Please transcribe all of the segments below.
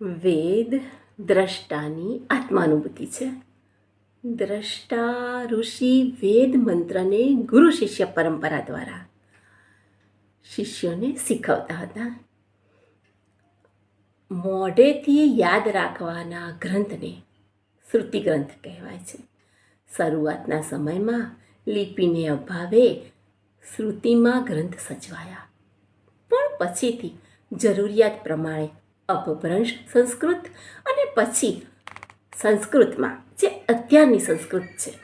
વેદ દ્રષ્ટાની આત્માનુભૂતિ છે. દ્રષ્ટા, ઋષિ, વેદ મંત્રને ગુરુ શિષ્ય પરંપરા દ્વારા શિષ્યોને શીખવતા હતા. મોઢેથી યાદ રાખવાના ગ્રંથને શ્રુતિ ગ્રંથ કહેવાય છે. શરૂઆતના સમયમાં લિપિને અભાવે શ્રુતિમાં ગ્રંથ સચવાયા પણ પછીથી જરૂરિયાત પ્રમાણે અપભ્રંશ સંસ્કૃત અને પછી સંસ્કૃતમાં, જે અત્યારની સંસ્કૃત છે,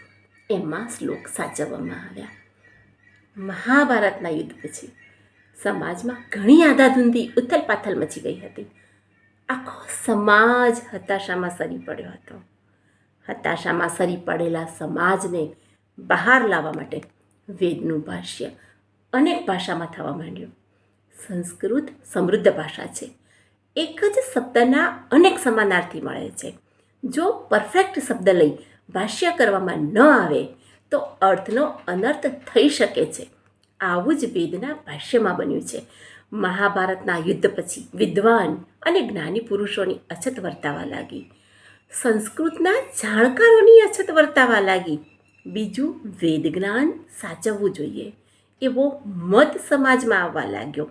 એમાં શ્લોક સાચવવામાં આવ્યા. મહાભારતના યુદ્ધ પછી સમાજમાં ઘણી આધાધૂંધી ઉથલ પાથલ મચી ગઈ હતી. આખો સમાજ હતાશામાં સરી પડ્યો હતો. હતાશામાં સરી પડેલા સમાજને બહાર લાવવા માટે વેદનું ભાષ્ય અનેક ભાષામાં થવા માંડ્યું. સંસ્કૃત સમૃદ્ધ ભાષા છે. એક જ શબ્દના અનેક સમાનાર્થી મળે છે. જો પરફેક્ટ શબ્દ લઈ ભાષ્ય કરવામાં ન આવે, તો અર્થનો અનર્થ થઈ શકે છે. આવું જ વેદના ભાષ્યમાં બન્યું છે. મહાભારતના યુદ્ધ પછી વિદ્વાન અને જ્ઞાની પુરુષોની અછત વર્તાવા લાગી. સંસ્કૃતના જાણકારોની અછત વર્તાવા લાગી. બીજું વેદ જ્ઞાન સાચવવું જોઈએ. એવો મત સમાજમાં આવવા લાગ્યો.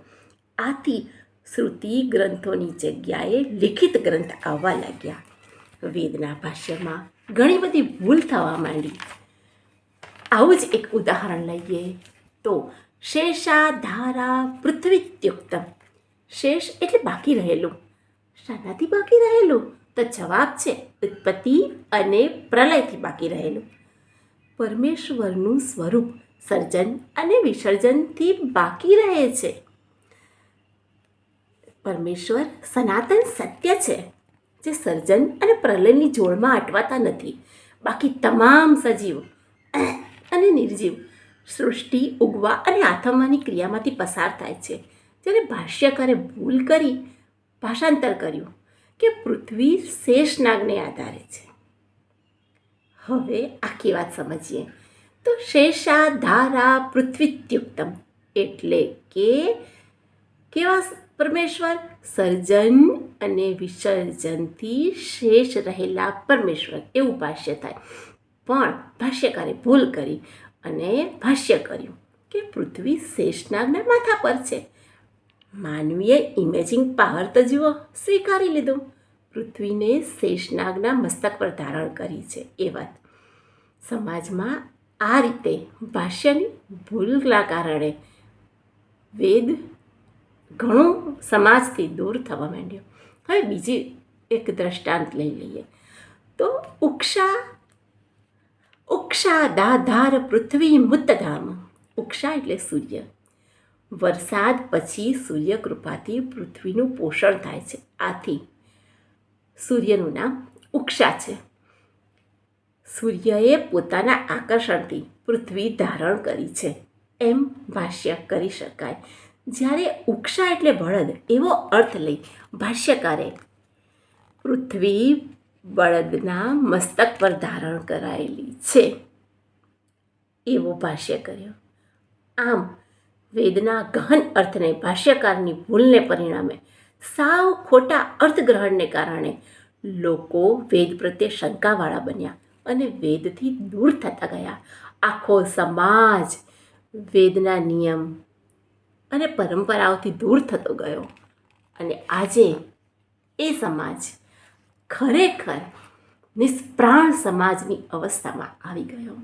આથી શ્રુતિ ગ્રંથોની જગ્યાએ લિખિત ગ્રંથ આવવા લાગ્યા. વેદના ભાષ્યમાં ઘણી બધી ભૂલ થવા માંડી. આવું જ એક ઉદાહરણ લઈએ તો શેષા ધારા પૃથ્વીત્યુક્તમ. શેષ એટલે બાકી રહેલું. શાનાથી બાકી રહેલું? તો જવાબ છે ઉત્પત્તિ અને પ્રલયથી બાકી રહેલું. પરમેશ્વરનું સ્વરૂપ સર્જન અને વિસર્જનથી બાકી રહે છે. પરમેશ્વર સનાતન સત્ય છે, જે સર્જન અને પ્રલયની જોડમાં અટવાતા નથી. બાકી તમામ સજીવ અને નિર્જીવ સૃષ્ટિ ઉગવા અને આથમવાની ક્રિયામાંથી પસાર થાય છે. જ્યારે ભાષ્યકારે ભૂલ કરી, ભાષાંતર કર્યું કે પૃથ્વી શેષનાગને આધારે છે. હવે આખી વાત સમજીએ. તો શેષા ધારા પૃથ્વીત્યુક્તમ એટલે કે કેવા પરમેશ્વર? સર્જન અને વિસર્જનથી શેષ રહેલા પરમેશ્વર. એવું ભાષ્ય થાય. પણ ભાષ્યકારે ભૂલ કરી અને ભાષ્ય કર્યું કે પૃથ્વી શેષનાગના માથા પર છે. માનવીએ ઇમેજિંગ પાવર તો જુઓ, સ્વીકારી લીધું. પૃથ્વીને શેષનાગના મસ્તક પર ધારણ કરી છે, એ વાત. સમાજમાં આ રીતે ભાષ્યની ભૂલના કારણે વેદ ઘણું સમાજથી દૂર થવા માંડ્યો. હવે બીજી એક દ્રષ્ટાંત લઈ લઈએ. તો ઉક્ષા ઉક્ષા દાધાર પૃથ્વી મુત્તધામ ઉક્ષા એટલે સૂર્ય. વરસાદ પછી સૂર્ય કૃપાથી પૃથ્વીનું પોષણ થાય છે. આથી સૂર્યનું નામ ઉક્ષા છે. સૂર્યએ પોતાના આકર્ષણથી પૃથ્વી ધારણ કરી છે. એમ ભાષ્ય કરી શકાય. જ્યારે ઉક્ષા એટલે બળદ, એવો અર્થ લઈ ભાષ્યકારે પૃથ્વી બળદના મસ્તક પર ધારણ કરાયેલી છે. એવો ભાષ્ય કર્યો. આમ, વેદના ગહન અર્થને ભાષ્યકારની ભૂલને પરિણામે સાવ ખોટા અર્થગ્રહણને કારણે લોકો વેદ પ્રત્યે શંકાવાળા બન્યા અને વેદથી દૂર થતા ગયા. આખો સમાજ વેદના નિયમ અને પરંપરાઓથી દૂર થતો ગયો. અને આજે એ સમાજ ખરેખર નિષ્પ્રાણ સમાજની અવસ્થામાં આવી ગયો.